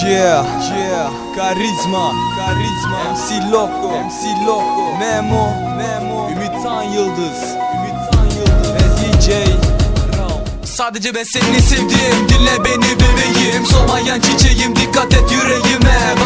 Yeah, yeah, karizma, karizma. MC Loco, MC Loco. Memo, Memo. Ümit Tan Yıldız, Ümit Tan Yıldız. Ve DJ Sadece ben seni sevdim, dinle beni bebeğim. Solmayan çiçeğim, dikkat et yüreğime.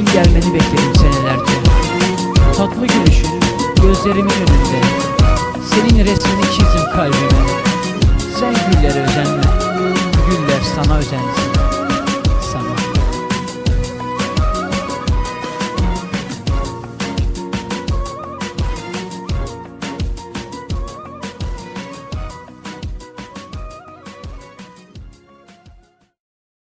senin gelmeni bekledim senelerce. Tatlı gülüşün gözlerimin önünde. Senin resmini çizdim kalbime. Sen güller özenme Güller sana özensin.